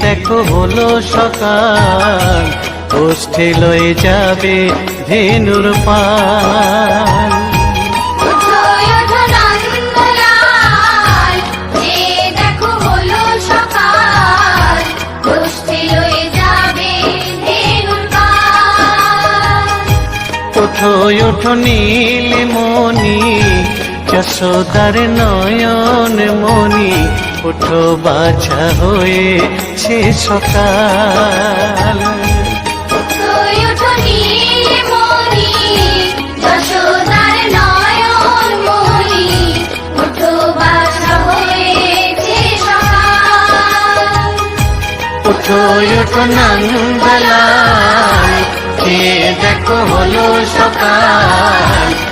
দেখো হলো সকাল গোষ্ঠী লয়ে যাবে ধেনুর পাল। ওঠো ওঠো ওঠো নীলমণি যশোদার নয়ন মণি ওঠো বাছা বাসা হয়েছে সকাল। ওঠো ওঠো কে দেখো হলো সকাল।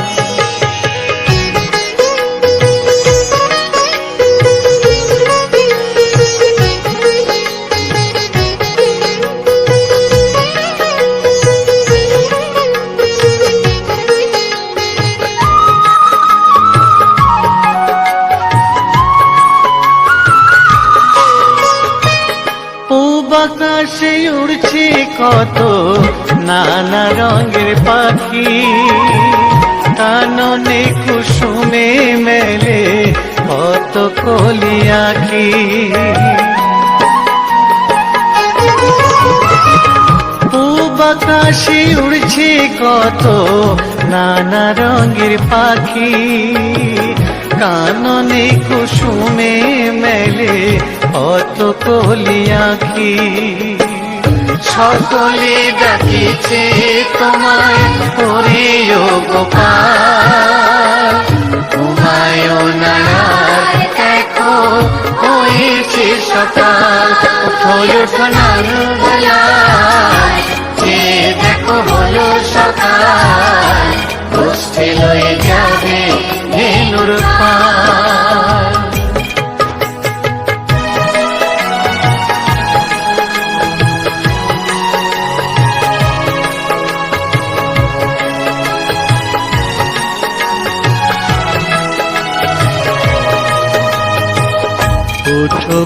নানা রঙের পাখি, কাননে কুসুমে মেলে কত কলি আখি। পূব আকাশে উড়ছে কত নানা রঙের পাখি, কাননে কুসুমে মেলে অত কলি আখি। সকলে ডাকিছে তোমায় করিও গোপাল। তোমায় নায়ার দেখো, হয়েছে সকাল। ওঠো নন্দলাল যে দেখো হলো সকাল। গোষ্ঠী লয়ে যাবে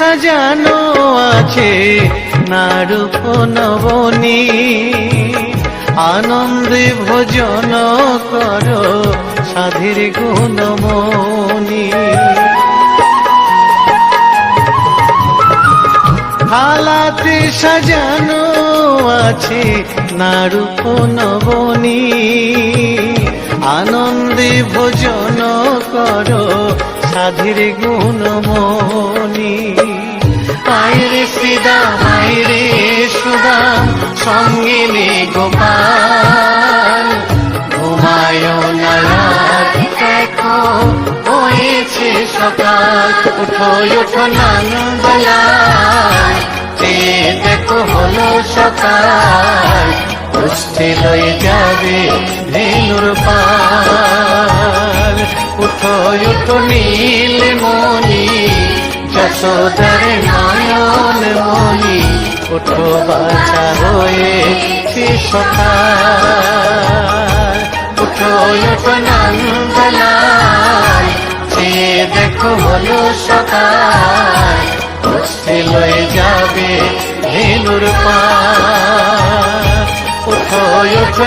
সাজানো আছে নারূপ নবনী আনন্দে ভোজন করো সাধীর গুণমণি। থালাতে সাজানো আছে নারূপ নবনী আনন্দে ভোজন করো সাধীর গুণমণি। আইরে শ্রীদাম আইরে সুদাম সঙ্গে নে গোপাল। ঘুমায় দেখো, হয়েছে সকাল। উঠো উঠো নন্দলাল তে দেখো, হলো সকাল। গোষ্ঠী লয়ে যাবে ধেনুর পাল। উঠো উঠো নীল মণি, যশোদার নয়ন মণি উঠো বাছা হয়ে সকাল উঠো উঠো সে দেখো হলো গোষ্ঠী লয়ে যাবে ধেনুর পাল উঠো উঠো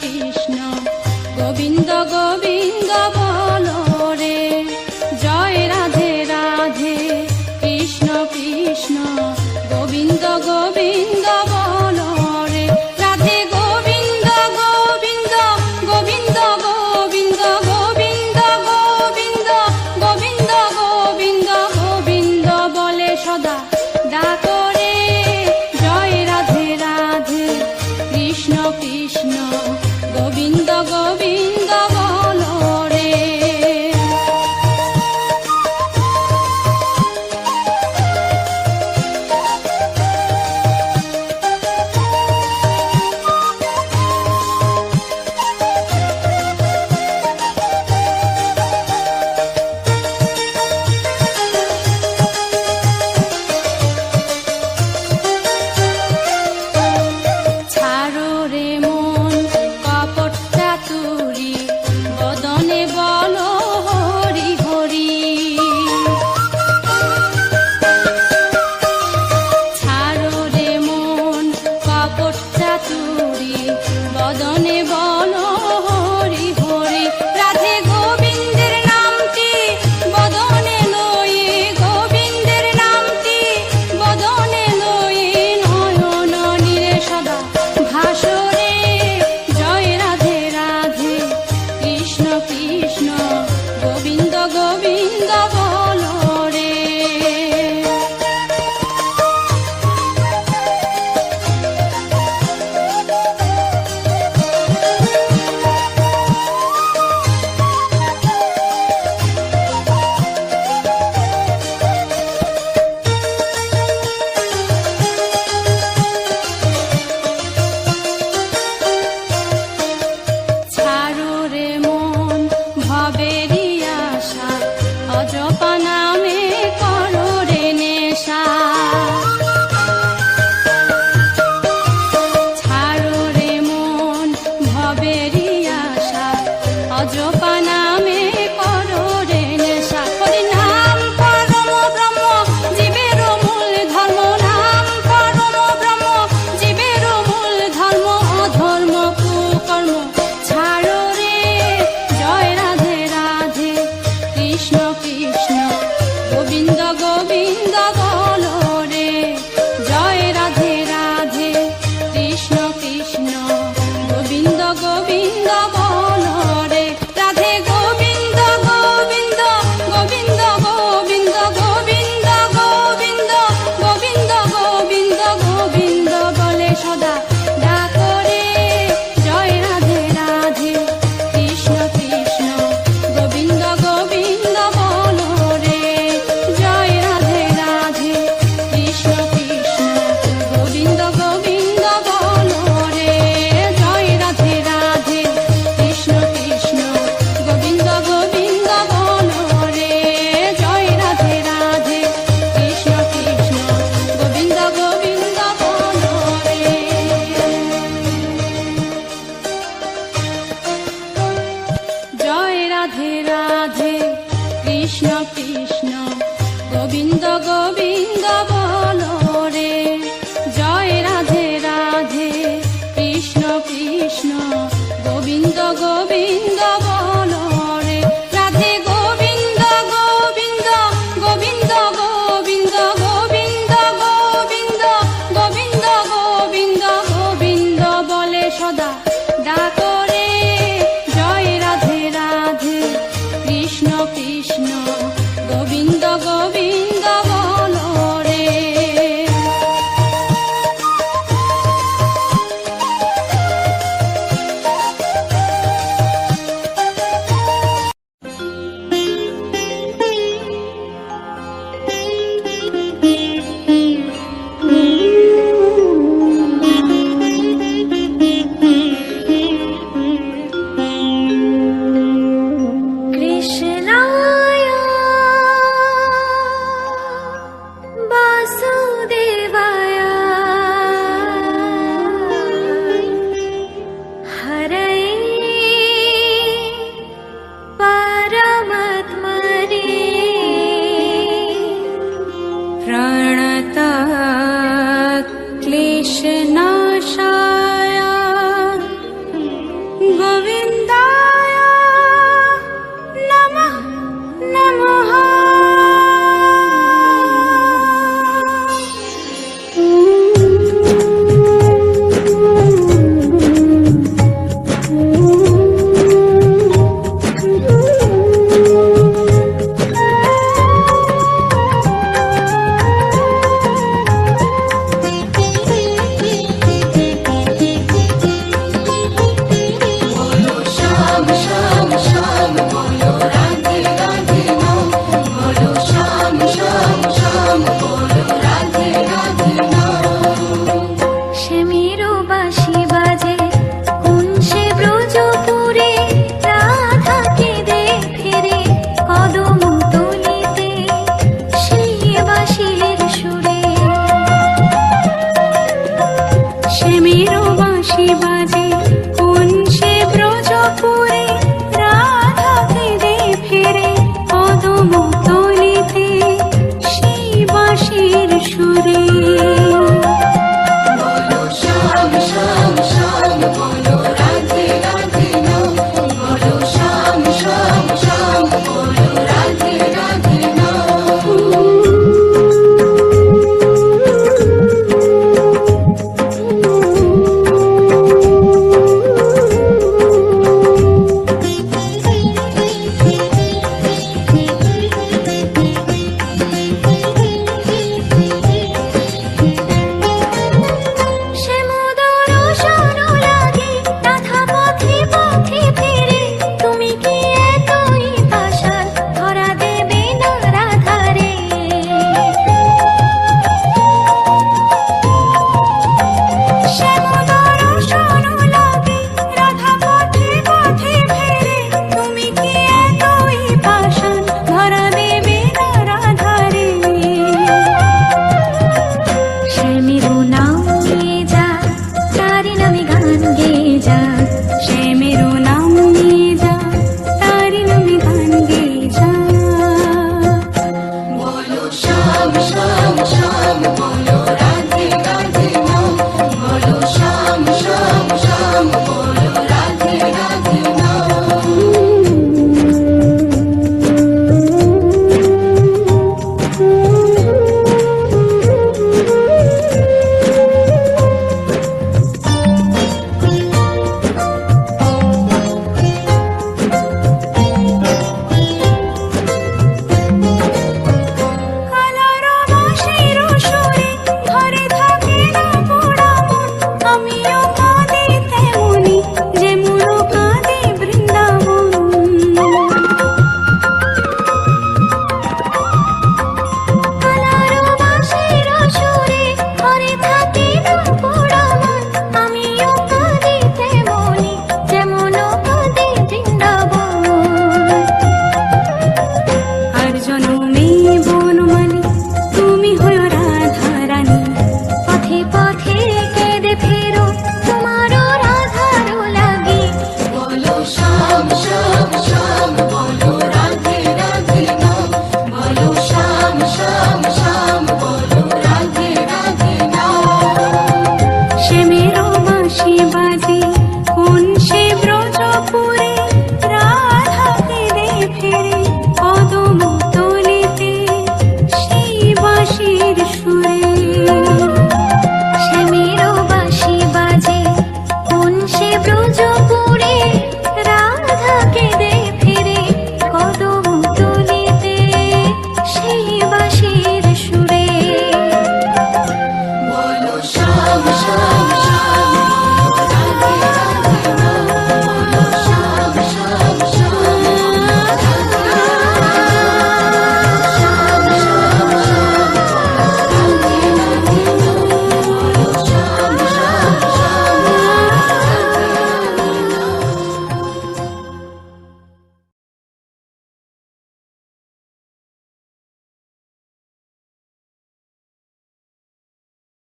কৃষ্ণ গোবিন্দ গোবিন্দ কৃষ্ণ